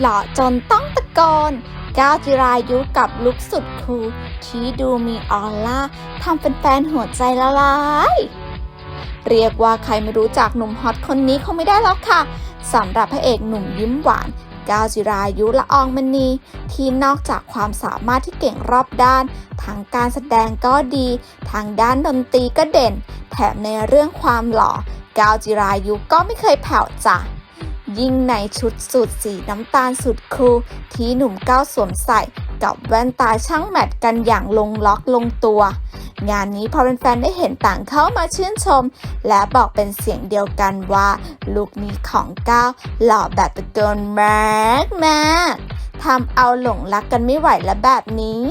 หล่อจนต้องตะโกนก้าวจิรายุกับลุคสุดคูลที่ดูมีออร่าทำแฟนๆหัวใจละลายเรียกว่าใครไม่รู้จักหนุ่มฮอตคนนี้คงไม่ได้แล้วค่ะสำหรับพระเอกหนุ่มยิ้มหวานก้าวจิรายุละอองมณี ที่นอกจากความสามารถที่เก่งรอบด้านทางการแสดงก็ดี ทางด้านดนตรีก็เด่น แถมในเรื่องความหล่อก้าวจิรายุก็ไม่เคยแผ่วจ้ะ ยิ่งในชุดสูทสีน้ำตาลสุดคูลที่หนุ่มก้าวสวมใส่กับแว่นตาช่างแมทกันอย่างลงล็อกลงตัว งานนี้พอเป็นแฟนๆได้เห็นต่างเข้ามาชื่นชม และบอกเป็นเสียงเดียวกันว่าลุคนี้ของก้าวหล่อแบบตะโกนมากมากทำเอาหลงรักกันไม่ไหวแล้วแบบนี้